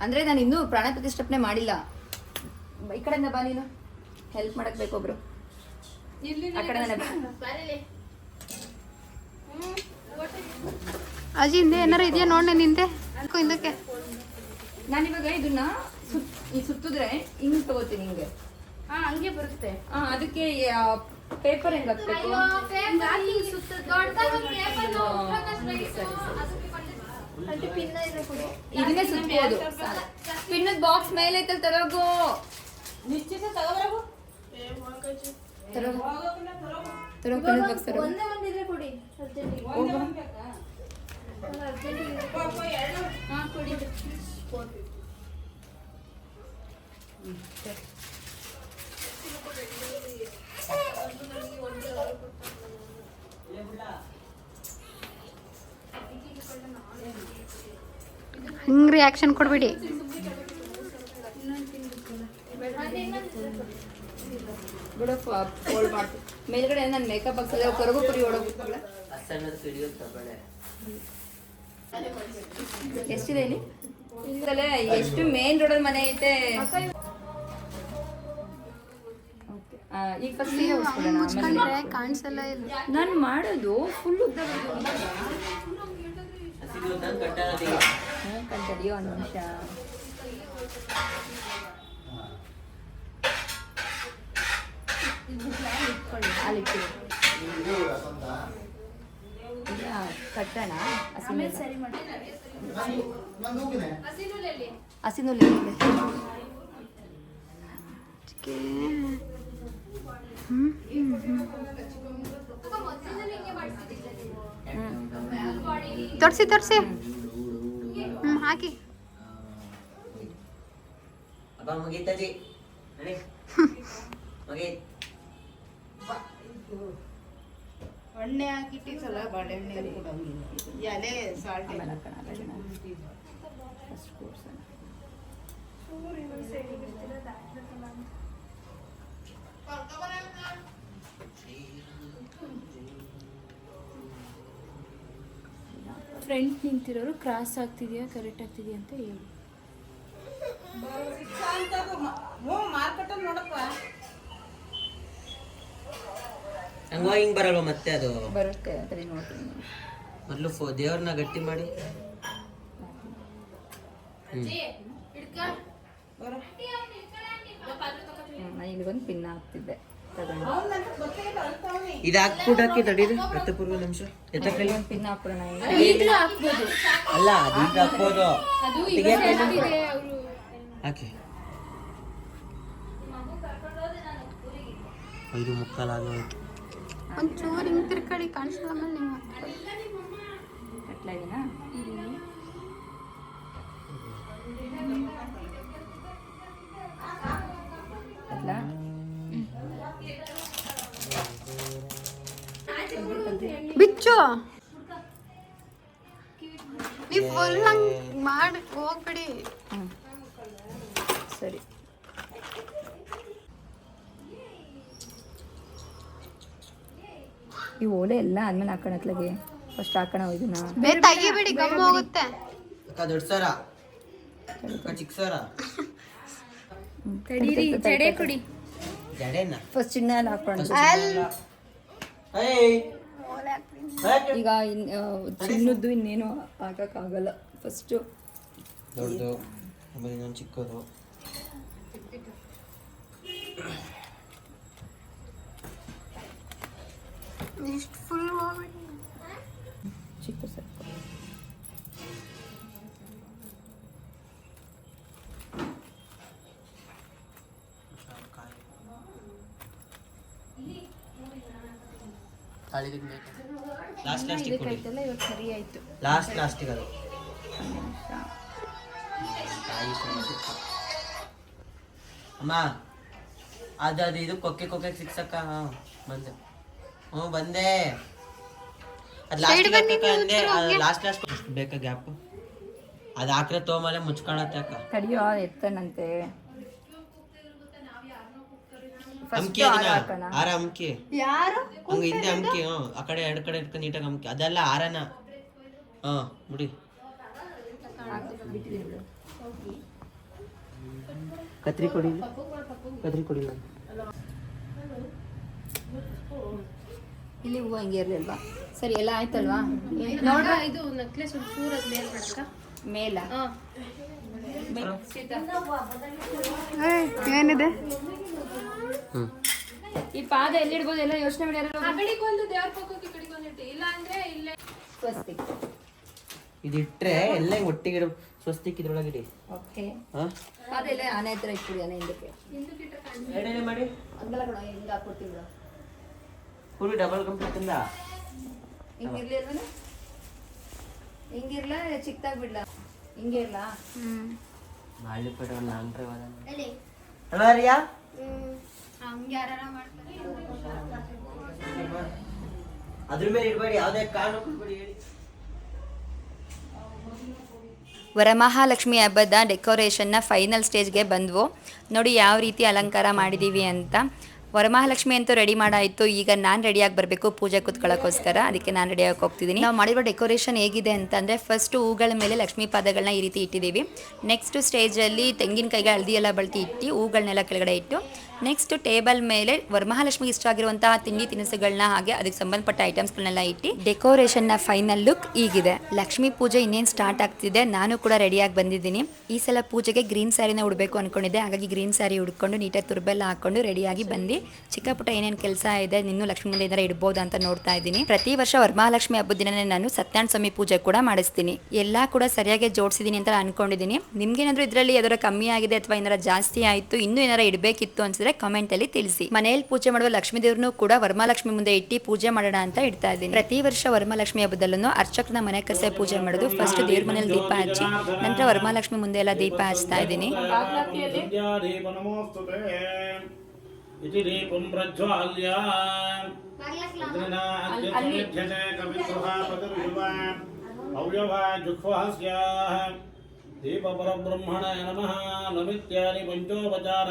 ಅಂದ್ರೆ ನಾನು ಇನ್ನೂ ಪ್ರಾಣ ಪ್ರತಿಷ್ಠಾಪನೆ ಮಾಡಿಲ್ಲ. ಈ ಕಡೆಯಿಂದ ಬಾ ನೀನು. ಹೆಲ್ಪ್ ಮಾಡಕ್ ಬೇಕು ಒಬ್ರು ಇಲ್ಲಿ ಆ ಕಡೆ ಬಾ ಬರೀಲಿ ಅಜ್ಜಿ ಹಿಂದೆ ಏನಾರ ಇದೆಯಾ ನೋಡ್ ನಾನು ಹಿಂದೆ? ನಾನು ಹಿಂದಕ್ಕೆ. ನಾನಿವಾಗ ಇದನ್ನ ಸುತ್ ಸುತ್ತಿದ್ರೆ ಹಿಂಗ್ ತಗೋತೀನಿ ಹಿಂಗೆ. ಹಾ ಹಂಗೆ ಬರುತ್ತೆ. ಆ, ಅದಕ್ಕೆ ಪೇಪರ್ ಹೆಂಗ್ ಹಾಕ್ಬೇಕು? ಇದನ್ನೇ ಸುತ್ತಬಹುದು ಪಿನ್ನದ ಬಾಕ್ಸ್ ಮೇಲೆ ಐತಲ್ ತರೋಗು. ನಿಶ್ಚಿತ ತಗೋಬರಗು. ತರೋ. ತರೋ ಬಾಕ್ಸ್ ತರೋ. ಒಂದೇ ಒಂದಿದ್ರೆ ಕೊಡಿ ಹಾ ಕೊಡಿ ಹಿಂಗ್ ರಿಯಾಕ್ಷನ್ ಕೊಡ್ಬೇಡಿ. ಬಿಡು ಫೋಲ್ಡ್ ಮಾಡ್ತು ಮೇಲ್ಗಡೆ ನಾನು ಮೇಕಪ್ ಹಾಕ್ಸಲ್ಲ ಕರಗು ಪುರಿ ತಗೊಳ್ಳೆ ಎಷ್ಟಿದೆ ಇಲ್ಲಿ? ಇಲ್ಲೇ ಎಷ್ಟು ಮೇನ್ ರೋಡಲ್ಲಿ ಮನೆ ಐತೆ? ಈಗ ಫಸ್ಟ್ ಸೀರೆ ಉಡ್ಸ್ಕೊಳ್ಳೋಣ ಕಾಣಿಸಲ್ಲ ನಾನು ಮಾಡೋದು ಫುಲ್ ಉದ್ದ ಕಟ್ಟಡಿಯೋ ಒಂದು ನಿಮಿಷ. ಅಲ್ಲಿಟ್ಟು ಈಗ ಕಟ್ಟೋಣ ಆಮೇಲೆ ಸರಿ ಹಸಿನೂಲೆ ತೋರ್ಸಿ ತೋರ್ಸಿ ಹ್ಮ್ ಹಾಕಿ ಅಪ್ಪ ಮುಗೀತಜಿ ನಡಿ ಎಣ್ಣೆ ಹಾಕಿಟ್ಟಿಸಲ್ಲ ಸಲ ಬಾಳೆಹಣ್ಣೆ ಕೊಡಂಗಿಲ್ಲ ಎಲೆ ಸಾಲ್ಟ್ ಫಸ್ಟ್ ನಿಂತಿರೋರು ಕ್ರಾಸ್ ಆಗ್ತಿದೆಯಾ ಕರೆಕ್ಟ್ ಆಗ್ತಿದೆಯಾ ಅಂತ ಹೇಳಿ. ಹ್ಞೂ ಮಾರ್ಕೆಟಲ್ಲಿ ನೋಡಪ್ಪ. ಹಂಗ ಹಿಂಗ್ ಬರಲ್ವ ಮತ್ತೆ ಅದು? ಬರುತ್ತೆ ನೋಡ್ತೀನಿ ಮೊದ್ಲು ಫೋ ದೇವ್ರನ್ನ ಗಟ್ಟಿ ಮಾಡಿ. ಇಲ್ಲಿ ನಾನು ಇಲ್ಲಿಗೊಂದು ಪಿನ್ ಹಾಕ್ತಿದ್ದೆ. ಇದು ಹಾಕ್ಬಿಟ್ಟು ಹಾಕಿ ತಡೀರಿ ಪೂರ್ವ ನಿಮಿಷ. ಪಿನ್ ಹಾಕ್ಬಿಡೋಣ ಅಲ್ಲ ಅದು ಈಗ ಹಾಕ್ಬೋದು. ಹಾಕಿ. ಐದು ಮುಕ್ಕಾಲು ಆಗೋಯ್ತು ಒಂಚೂರು ಹಿಂಗ್ ತಿರ್ಕಡಿ ಕಾಣಿಸಲ್ಲ ಆಮೇಲೆ ನೀವು ಕಟ್ಲ ಇದೀನಾ? ಕಟ್ಲಾ? ಬಿಚ್ಚು. ನೀವು ಫುಲ್ ಹಂಗ್ ಮಾಡಿ ಹೋಗ್ಬಿಡಿ ಹ್ಮ್. ಸರಿ ಈ ಓಲೆ ಎಲ್ಲ ಆದ್ಮೇಲೆ ಹಾಕೋಣ ಅತ್ಲಾಗೆ. ಫಸ್ಟ್ ಹಾಕೋಣ ಇದನ್ನ. ಬೇ ತೆಗಿಬಿಡಿ ಗಮ್ಮ ಹೋಗುತ್ತೆ. ಅಕ್ಕ ದೊಡ್ಡ ಸರ? ಅಕ್ಕ ಚಿಕ್ಕ ಸರ? ತಡೀರಿ ಜಡೆ ಕೊಡಿ ಜಡೆನ? ಫಸ್ಟ್ ಚಿನ್ನ ಎಲ್ಲ ಹಾಕೋಣ. ಏಯ್! ಈಗ ಚಿನ್ನದ್ದು ಇನ್ನೇನು ಹಾಕಕ್ಕಾಗಲ್ಲ. ಫಸ್ಟು ದೊಡ್ಡದು ಆಮೇಲೆ ಇನ್ನೊಂದು ಚಿಕ್ಕದು. ಇಷ್ಟು ಫುಲ್ ಚಿಕ್ಕ ಸ್ವಲ್ಪ ಲಾಸ್ಟ್ ಲಾಸ್ಟಿಗೆ ಕೊಡಿ ಎಲ್ಲ ಇವಾಗ ಸರಿ ಆಯ್ತು ಲಾಸ್ಟ್ ಲಾಸ್ಟಿಗೆ ಅದು ಅಮ್ಮ ಅದು ಅದು ಇದು ಕೊಕ್ಕೆ ಕೊಕ್ಕೆ ಸಿಕ್ಸಕ್ಕ ಹಾ ಬಂದೆ ಹ್ಞೂ ಬಂದೆ. ಅದು ಲಾಸ್ಟ್ ಅಂದೆ ಲಾಸ್ಟ್ ಲಾಸ್ಟ್ ಬೇಕಾ ಗ್ಯಾಪ್ ಅದು ಹಾಕ್ರೆ ತೋಮಲೆ ಮುಚ್ಕೊಳತ್ತೆ ಅಕ್ಕ. ತಡಿಯೋ ಎತ್ತನಂತೆ. ಅಮ್ಕಿ ಅದನ್ನ ಆರ ಅಮ್ಕಿ ಯಾರು? ಹಂಗ ಹಿಂದೆ ಅಮ್ಕಿ ಹ್ಞೂ ಆ ಕಡೆ ಎರಡು ಕಡೆ ಇಟ್ಕೊಂಡು ನೀಟಾಗಿ ಅಮ್ಕಿ ಅದೆಲ್ಲ ಆರನ ಹಾಂ ಬಿಡಿ ಕತ್ರಿ ಕೊಡಿ ಕತ್ರಿ ಕೊಡಿ ಇಲ್ಲಿ ಹೂವು ಹಂಗೆ ಇರಲಿಲ್ವಾ? ಸರಿ ಎಲ್ಲ ಆಯ್ತಲ್ವಾ? ನೋಡ ಇದು ನೆಕ್ಲೆಸ್ ಒಂದು ಚೂರು ಅದು ಮೇಲೆ ಬಿಡಕ್ಕ ಮೇಲ? ಏನಿದೆ? ಈ ಪಾದ ಎಲ್ಲಿಡ್ಬೋದು ಎಲ್ಲ ಯೋಚನೆ ಮಾಡಿ ಆ ಕಡೆಗೆ ಒಂದು ದೇವ್ರ ಪಕ್ಕಕ್ಕೆ ಈ ಕಡೆಗೆ ಇಟ್ಟು ಇಲ್ಲ ಅಂದ್ರೆ ಇಲ್ಲೇ ಸ್ವಸ್ತಿ ಇದಿಟ್ರೆ ಎಲ್ಲ ಒಟ್ಟಿಗೆ ಇಡು ಸ್ವಸ್ತಿಕ್ ಇದ್ರೊಳಗೆ ಇಡಿ. ಓಕೆ. ಹಾಂ? ಅದೆಲ್ಲ ಆನೆ ಹತ್ರ ಇಟ್ಬಿಡಿ ಆನೆ ಹಿಂದಕ್ಕೆ. ಎರಡನೇ ಮಾಡಿ. ಹಂಗಲ್ಲ ಕಣ ಹಿಂಗೆ ಹಾಕ್ಬಿಡ್ತೀವಿ ಬಿಡು. ಫುಲ್ ಡಬಲ್ ಕಂಪ್ಲೀಟ್ ಇಂದ ಹಿಂಗಿರ್ಲಿ ಚಿಕ್ಕದಾಗಿ ಬಿಡ್ಲ? ಹಿಂಗೆ ಇರ್ಲಾ ಬಾಳಿಪಟ ನಾನ್ರೆ ಎಲ್ಲಿ? ಅಲ್ವಾ ರಿಯಾ? ಹಂಗೆ ಯಾರ ಮಾಡ್ತಾರೆ? ಅದ್ರ ಮೇಲೆ ಇಡಬೇಡಿ ಯಾವುದೇ ಕಾರಣಕ್ಕೂ ಬಿಡಿ ಹೇಳಿ. ವರಮಹಾಲಕ್ಷ್ಮಿ ಹಬ್ಬದ ಡೆಕೋರೇಷನ್ನ ಫೈನಲ್ ಸ್ಟೇಜ್ಗೆ ಬಂದ್ವು. ನೋಡಿ ಯಾವ ರೀತಿ ಅಲಂಕಾರ ಮಾಡಿದ್ದೀವಿ ಅಂತ. ವರಮಹಾಲಕ್ಷ್ಮಿ ಅಂತೂ ರೆಡಿ ಮಾಡಾಯಿತು. ಈಗ ನಾನು ರೆಡಿಯಾಗಿ ಬರಬೇಕು ಪೂಜೆ ಕೂತ್ಕೊಳ್ಳೋಕ್ಕೋಸ್ಕರ ಅದಕ್ಕೆ ನಾನು ರೆಡಿಯಾಗಿ ಹೋಗ್ತಿದ್ದೀನಿ ನಾವು ಮಾಡಿರೋ ಡೆಕೋರೇಷನ್ ಹೇಗಿದೆ ಅಂತಂದರೆ ಫಸ್ಟು ಹೂಗಳ ಮೇಲೆ ಲಕ್ಷ್ಮೀ ಪಾದಗಳನ್ನ ಈ ರೀತಿ ಇಟ್ಟಿದ್ದೀವಿ ನೆಕ್ಸ್ಟ್ ಸ್ಟೇಜಲ್ಲಿ ತೆಂಗಿನಕಾಯಿಗೆ ಹಳದಿ ಎಲ್ಲ ಬಳತಿ ಇಟ್ಟು ಹೂಗಳನ್ನೆಲ್ಲ ಕೆಳಗಡೆ ಇಟ್ಟು ನೆಕ್ಸ್ಟ್ ಟೇಬಲ್ ಮೇಲೆ ವರಮಹಾಲಕ್ಷ್ಮಿಗೆ ಇಷ್ಟ ಆಗಿರುವಂತಹ ತಿಂಡಿ ತಿನಿಸುಗಳನ್ನ ಹಾಗೆ ಅದಕ್ಕೆ ಸಂಬಂಧಪಟ್ಟ ಐಟಮ್ಸ್ಗಳನ್ನೆಲ್ಲ ಇಟ್ಟು ನ ಫೈನಲ್ ಲುಕ್ ಈಗಿದೆ ಲಕ್ಷ್ಮಿ ಪೂಜೆ ಇನ್ನೇನು ಸ್ಟಾರ್ಟ್ ಆಗ್ತಿದೆ? ನಾನು ಕೂಡ ರೆಡಿಯಾಗಿ ಬಂದಿದ್ದೀನಿ. ಈ ಸಲ ಪೂಜೆಗೆ ಗ್ರೀನ್ ಸ್ಯಾರಿನ ಉಡಬೇಕು ಅನ್ಕೊಂಡಿದ್ದೆ. ಹಾಗಾಗಿ ಗ್ರೀನ್ ಸ್ಯಾರಿ ಉಡ್ಕೊಂಡು ನೀಟಾಗಿ ತುರ್ಬೆಲ್ಲ ಹಾಕೊಂಡು ರೆಡಿಯಾಗಿ ಬಂದು ಚಿಕ್ಕ ಪುಟ್ಟ ಏನೇನು ಕೆಲಸ ಇದೆ, ನಿನ್ನೂ ಲಕ್ಷ್ಮೀ ಮುಂದೆ ಏನಾರ ಇಡ್ಬೋದು ಅಂತ ನೋಡ್ತಾ ಇದ್ದೀನಿ. ಪ್ರತಿ ವರ್ಷ ವರಮಹಾಲಕ್ಷ್ಮಿ ಹಬ್ಬದ ದಿನನೇ ನಾನು ಸತ್ಯನಾರಾಯಣ ಸ್ವಾಮಿ ಪೂಜೆ ಕೂಡ ಮಾಡಿಸ್ತೀನಿ. ಎಲ್ಲ ಕೂಡ ಸರಿಯಾಗಿ ಜೋಡಿಸಿದ್ದೀನಿ ಅಂತ ಅನ್ಕೊಂಡಿದ್ದೀನಿ. ನಿಮ್ಗೇನಾದ್ರೂ ಇದರಲ್ಲಿ ಯಾವ್ದಾರ ಕಮ್ಮಿ ಆಗಿದೆ ಅಥವಾ ಏನಾರ ಜಾಸ್ತಿ ಆಯಿತು, ಇನ್ನೂ ಏನಾರ ಇಡಬೇಕಿತ್ತು ಅನ್ಸಿದ್ರೆ ಕಮೆಂಟ್ ಅಲ್ಲಿ ತಿಳಿಸಿ ಮನೆಯಲ್ಲಿ ಪೂಜೆ ಮಾಡುವ ಲಕ್ಷ್ಮೀ ದೇವ್ರನ್ನು ಕೂಡ ವರಮಹಾಲಕ್ಷ್ಮಿ ಮುಂದೆ ಇಟ್ಟು ಪೂಜೆ ಮಾಡೋಣ ಅಂತ ಇಡ್ತಾ ಇದ್ದೀನಿ ಪ್ರತಿ ವರ್ಷ ವರಮಹಾಲಕ್ಷ್ಮಿ ಹಬ್ಬದಲ್ಲೂ ಅರ್ಚಕನ ಮನೆ ಕಸೆ ಪೂಜೆ ಮಾಡೋದು ಫಸ್ಟ್ ದೇವ್ರ ಮನೆಯಲ್ಲಿ ದೀಪ ಹಚ್ಚಿ ನಂತರ ವರಮಹಾಲಕ್ಷ್ಮಿ ಮುಂದೆ ಎಲ್ಲ ದೀಪ ಹಚ್ತಾ ಇದ್ದೀನಿ ದೀಪ ಪರಬ್ರಹ್ಮಣ ನಮಃ ನಮಿತ್ಯಾದಿ ಪಂಚೋಪಚಾರ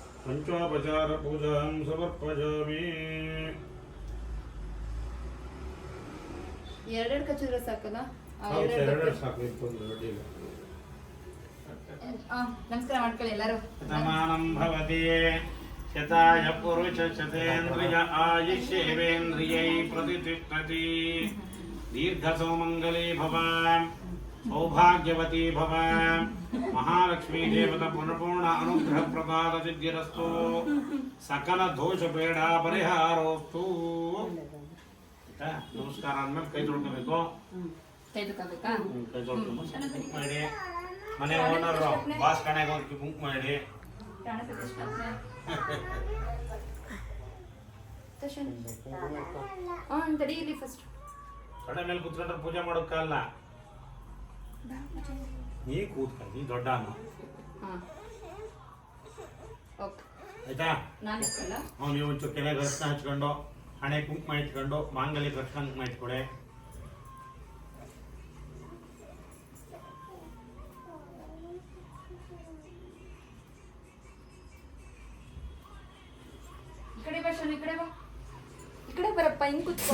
पञ्चोपचारपूजां समर्पयामि ಎರಡೆರಡು ಕಚ್ಚಿದ್ರೆ ಸಾಕಲ್ಲ ಆ, ಹೌದು, ಎರಡೆರಡು ಎರಡೆರಡು ಸಾಕು ಇತ್ತು ಒಂದು ಅಡ್ಡಿಲ್ಲ. ಆ, ನಮಸ್ಕಾರ ಮಾಡ್ಕೊಳ್ಳಿ ಎಲ್ಲರೂ शतमानं भवति शताय पुरुषशतेन्द्रिय आयुष्येवेन्द्रियै प्रतिष्ठति दीर्घसौमङ्गली भव सौभाग्यवती भव महालक्ष्मी देवता पुनपूर्ण अनुग्रहप्रदान सिद्धिरस्तु सकलदोषपीडा परिहारोस्तु ಆಯ್ತಾ? ನಮಸ್ಕಾರ ಅಂದ್ಮೇಲೆ ಕೈ ತೊಳ್ಕೋಬೇಕು ಕೈ ತಗೋಬೇಕಾ ಕೈ ತೊಳ್ಕೊಂಡು ಕುಂಕುಮ ಇಡಿ ಮನೆ ಓನರು ಬಾಸ್ ಕಣೆಗೆ ಹೋಗಿ ಕುಂಕುಮ ಇಡಿ ಹಾಂ ತಡೀಲಿ ಫಸ್ಟ್ ಕಡೆ ಮೇಲೆ ಕುತ್ಕೊಂಡ್ರೆ ಪೂಜೆ ಮಾಡೋಕ್ಕಲ್ಲ ನೀ ಕೂತ್ಕ ನೀ ದೊಡ್ಡ ಅಮ್ಮ ಹಾಂ. ಓಕೆ. ಆಯ್ತಾ? ನಾನು ಅವ್ನು ನೀವು ಒಂಚೂರು ಕೆಳಗೆ ರತ್ನ ಹಚ್ಕೊಂಡು ಹಣೆ ಕುಂಕುಮ ಇಟ್ಕೊಂಡು ಮಾಂಗಲ್ಯ ರಕ್ಷಣೆ ಕುಂಕುಮ ಇಟ್ಕೊಳೆ.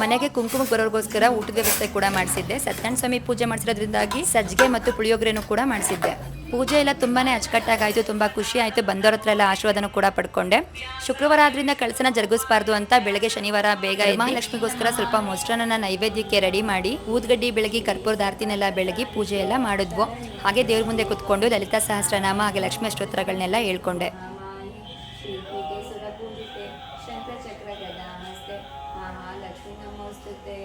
ಮನೆಗೆ ಕುಂಕುಮಕ್ಕೆ ಬರೋರ್ಗೋಸ್ಕರ ಊಟದ ವ್ಯವಸ್ಥೆ ಕೂಡ ಮಾಡಿಸಿದ್ದೆ. ಸತ್ಯನಾರಾಯಣ ಸ್ವಾಮಿ ಪೂಜೆ ಮಾಡಿಸಿರೋದ್ರಿಂದಾಗಿ ಸಜ್ಜಿಗೆ ಮತ್ತು ಪುಳಿಯೋಗರೆನೂ ಕೂಡ ಮಾಡಿಸಿದ್ದೆ. ಪೂಜೆ ಎಲ್ಲ ತುಂಬಾನೇ ಅಚ್ಚುಕಟ್ಟಾಗಾಯಿತು, ತುಂಬಾ ಖುಷಿ ಆಯಿತು. ಬಂದವ್ರ ಹತ್ರ ಎಲ್ಲ ಆಶೀರ್ವಾದನೂ ಕೂಡ ಪಡ್ಕೊಂಡೆ. ಶುಕ್ರವಾರ ಆದ್ರಿಂದ ಕಳಸನ ಜರುಗಿಸಬಾರ್ದು ಅಂತ ಬೆಳಗ್ಗೆ ಶನಿವಾರ ಬೇಗ ಮಹಾಲಕ್ಷ್ಮಿಗೋಸ್ಕರ ಸ್ವಲ್ಪ ಮೊಸರನ್ನ ನೈವೇದ್ಯಕ್ಕೆ ರೆಡಿ ಮಾಡಿ, ಊದ್ಗಡ್ಡಿ ಬೆಳಗ್ಗೆ ಕರ್ಪೂರದ ಆರತಿನೆಲ್ಲ ಬೆಳಗ್ಗೆ ಪೂಜೆ ಎಲ್ಲ ಮಾಡಿದ್ವು. ಹಾಗೆ ದೇವ್ರ ಮುಂದೆ ಕುತ್ಕೊಂಡು ಲಲಿತಾ ಸಹಸ್ರನಾಮ ಹಾಗೆ ಲಕ್ಷ್ಮೀ ಅಷ್ಟೋತ್ತರಗಳನ್ನೆಲ್ಲ ಹೇಳ್ಕೊಂಡೆ. ప్రదామస్తే మహాలక్ష్మి నమోస్తుతే.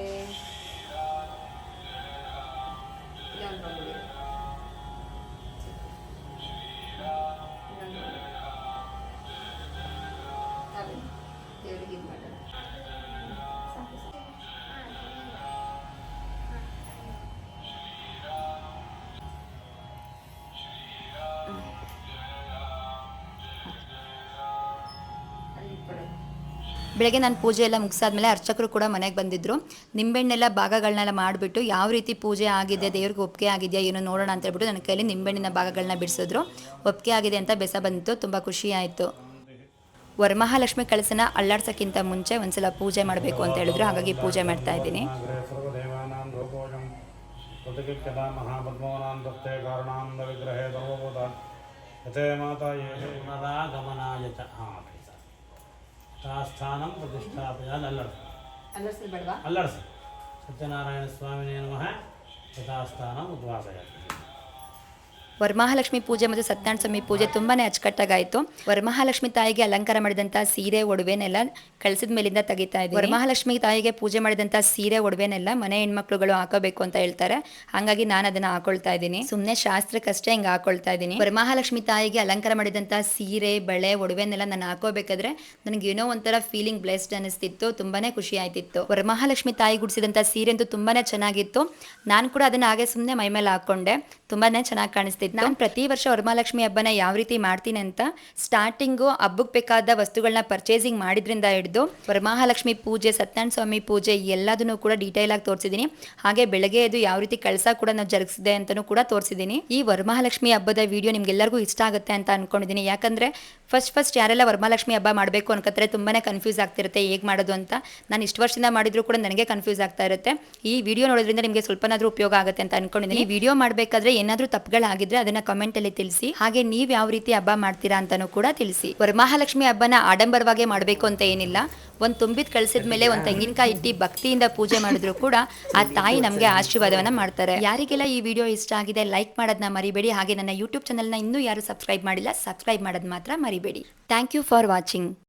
ಬೆಳಗ್ಗೆ ನಾನು ಪೂಜೆ ಎಲ್ಲ ಮುಗಿಸಾದ್ಮೇಲೆ ಅರ್ಚಕರು ಕೂಡ ಮನೆಗೆ ಬಂದಿದ್ರು. ನಿಂಬೆಹಣ್ಣೆಲ್ಲ ಭಾಗಗಳನ್ನೆಲ್ಲ ಮಾಡಿಬಿಟ್ಟು ಯಾವ ರೀತಿ ಪೂಜೆ ಆಗಿದೆ ದೇವ್ರಿಗೆ ಒಪ್ಪಿಗೆ ಆಗಿದೆಯಾ, ಏನೋ ನೋಡೋಣ ಅಂತ ಹೇಳ್ಬಿಟ್ಟು ನನ್ನ ಕೈಯಲ್ಲಿ ನಿಂಬೆಹಣ್ಣಿನ ಭಾಗಗಳನ್ನ ಬಿಡಿಸಿದ್ರು. ಒಪ್ಪಿಗೆ ಆಗಿದೆ ಅಂತ ಬೆಸ ಬಂತು, ತುಂಬ ಖುಷಿ ಆಯಿತು. ವರಮಹಾಲಕ್ಷ್ಮಿ ಕಳಸನ ಅಲ್ಲಾಡ್ಸೋಕ್ಕಿಂತ ಮುಂಚೆ ಒಂದ್ಸಲ ಪೂಜೆ ಮಾಡಬೇಕು ಅಂತ ಹೇಳಿದ್ರು, ಹಾಗಾಗಿ ಪೂಜೆ ಮಾಡ್ತಾ ಇದ್ದೀನಿ. తాస్థానం ప్రతిష్టాపయ అల్లడు అల్లడు సత్యనారాయణ స్వామినే నమ యథాస్థానం ఉద్వాసయాలి ವರಮಹಾಲಕ್ಷ್ಮಿ ಪೂಜೆ ಮತ್ತು ಸತ್ಯನಾರಾಯಣ ಸ್ವಾಮಿ ಪೂಜೆ ತುಂಬಾನೇ ಅಚ್ಚುಕಟ್ಟಾಗಾಯಿತು. ವರಮಹಾಲಕ್ಷ್ಮಿ ತಾಯಿಗೆ ಅಲಂಕಾರ ಮಾಡಿದಂತಹ ಸೀರೆ, ಒಡವೆನೆಲ್ಲ ಕಳಿಸಿದ ಮೇಲಿಂದ ತೆಗಿತಾ ಇದ್ದೀವಿ ವರಮಹಾಲಕ್ಷ್ಮಿ ತಾಯಿಗೆ ಪೂಜೆ ಮಾಡಿದಂತಹ ಸೀರೆ, ಒಡವೆನೆಲ್ಲ ಮನೆ ಹೆಣ್ಮಕ್ಳುಗಳು ಹಾಕೋಬೇಕು ಅಂತ ಹೇಳ್ತಾರೆ. ಹಾಗಾಗಿ ನಾನು ಅದನ್ನ ಹಾಕೊಳ್ತಾ ಇದ್ದೀನಿ. ಸುಮ್ನೆ ಶಾಸ್ತ್ರಕ್ಕಷ್ಟೇ ಹಿಂಗೆ ಹಾಕೊಳ್ತಾ ಇದ್ದೀನಿ. ವರಮಹಾಲಕ್ಷ್ಮಿ ತಾಯಿಗೆ ಅಲಂಕಾರ ಮಾಡಿದಂತಹ ಸೀರೆ, ಬಳೆ, ಒಡವೆನೆಲ್ಲ ನಾನು ಹಾಕೋಬೇಕಾದ್ರೆ ನನಗೆ ಏನೋ ಒಂಥರ ಫೀಲಿಂಗ್ ಬ್ಲೆಸ್ಡ್ ಅನಿಸ್ತಿತ್ತು ತುಂಬಾನೇ ಖುಷಿ ಆಯ್ತಿತ್ತು. ವರಮಹಾಲಕ್ಷ್ಮಿ ತಾಯಿ ಗುಡಿಸಿದಂಥ ಸೀರೆ ಅಂತೂ ತುಂಬಾನೇ ಚೆನ್ನಾಗಿತ್ತು. ನಾನು ಕೂಡ ಅದನ್ನ ಹಾಗೆ ಸುಮ್ಮನೆ ಮೈ ಮೇಲೆ ಹಾಕೊಂಡೆ. ತುಂಬಾನೇ ಚೆನ್ನಾಗಿ ಕಾಣಿಸ್ತಿತ್ತು. ನಾನು ಪ್ರತಿ ವರ್ಷ ವರಮಹಾಲಕ್ಷ್ಮಿ ಹಬ್ಬನ ಯಾವ ರೀತಿ ಮಾಡ್ತೀನಿ ಅಂತ ಸ್ಟಾರ್ಟಿಂಗು ಹಬ್ಬಕ್ಕೆ ಬೇಕಾದ ವಸ್ತುಗಳನ್ನ ಪರ್ಚೇಸಿಂಗ್ ಮಾಡಿದ್ರಿಂದ ಹಿಡಿದು ವರಮಹಾಲಕ್ಷ್ಮಿ ಪೂಜೆ ಸತ್ಯನಾರಾಯಣ ಸ್ವಾಮಿ ಪೂಜೆ ಎಲ್ಲದನ್ನು ಕೂಡ ಡೀಟೇಲ್ ಆಗಿ ತೋರಿಸಿದ್ದೀನಿ. ಹಾಗೆ ಬೆಳಗ್ಗೆ ಎದ್ದು ಯಾವ ರೀತಿ ಕಳಸ ಕೂಡ ನಾವು ಜರುಗಿಸಿದೆ ಅಂತಲೂ ಕೂಡ ತೋರಿಸಿದ್ದೀನಿ. ಈ ವರಮಹಾಲಕ್ಷ್ಮಿ ಹಬ್ಬದ ವಿಡಿಯೋ ನಿಮ್ಗೆಲ್ಲರಿಗೂ ಇಷ್ಟ ಆಗುತ್ತೆ ಅಂತ ಅನ್ಕೊಂಡಿದ್ದೀನಿ. ಯಾಕಂದ್ರೆ ಫಸ್ಟ್ ಫಸ್ಟ್ ಯಾರೆಲ್ಲ ವರಮಹಾಲಕ್ಷ್ಮಿ ಹಬ್ಬ ಮಾಡಬೇಕು ಅನ್ಕೋತಾರೆ ತುಂಬಾ ಕನ್ಫ್ಯೂಸ್ ಆಗ್ತಿರುತ್ತೆ ಹೇಗೆ ಮಾಡೋದು ಅಂತ. ನಾನು ಇಷ್ಟು ವರ್ಷದಿಂದ ಮಾಡಿದರೂ ಕೂಡ ನನಗೆ ಕನ್ಫ್ಯೂಸ್ ಆಗ್ತಾ ಇರುತ್ತೆ. ಈ ವಿಡಿಯೋ ನೋಡೋದ್ರಿಂದ ನಿಮಗೆ ಸ್ವಲ್ಪನಾದರೂ ಉಪಯೋಗ ಆಗುತ್ತೆ ಅಂತ ಅನ್ಕೊಂಡಿದ್ದೀನಿ. ಈ ವಿಡಿಯೋ ಮಾಡಬೇಕಾದ್ರೆ ಏನಾದರೂ ತಪ್ಪುಗಳಾಗಿದ್ರೆ ಅದನ್ನ ಕಮೆಂಟ್ ಅಲ್ಲಿ ತಿಳಿಸಿ, ಹಾಗೆ ನೀವ್ ಯಾವ ರೀತಿ ಹಬ್ಬ ಮಾಡ್ತೀರಾ ಅಂತಾನೂ ಕೂಡ ತಿಳಿಸಿ. ವರಮಹಾಲಕ್ಷ್ಮಿ ಹಬ್ಬನ ಆಡಂಬರವಾಗಿ ಮಾಡಬೇಕು ಅಂತ ಏನಿಲ್ಲ. ಒಂದ್ ತುಂಬಿದ್ ಕಳ್ಸಿದ ಮೇಲೆ ಒಂದ್ ತೆಂಗಿನಕಾಯಿ ಇಟ್ಟಿ ಭಕ್ತಿಯಿಂದ ಪೂಜೆ ಮಾಡಿದ್ರು ಕೂಡ ಆ ತಾಯಿ ನಮಗೆ ಆಶೀರ್ವಾದವನ್ನ ಮಾಡ್ತಾರೆ. ಯಾರಿಗೆಲ್ಲ ಈ ವಿಡಿಯೋ ಇಷ್ಟ ಆಗಿದೆ ಲೈಕ್ ಮಾಡೋದನ್ನ ಮರಿಬೇಡಿ. ಹಾಗೆ ನನ್ನ ಯೂಟ್ಯೂಬ್ನ ಇನ್ನೂ ಯಾರು ಸಬ್ಸ್ಕ್ರೈಬ್ ಮಾಡಿಲ್ಲ ಸಬ್ಸ್ಕ್ರೈಬ್ ಮಾಡೋದು ಮಾತ್ರ ಮರಿಬೇಡಿ. Thank you for watching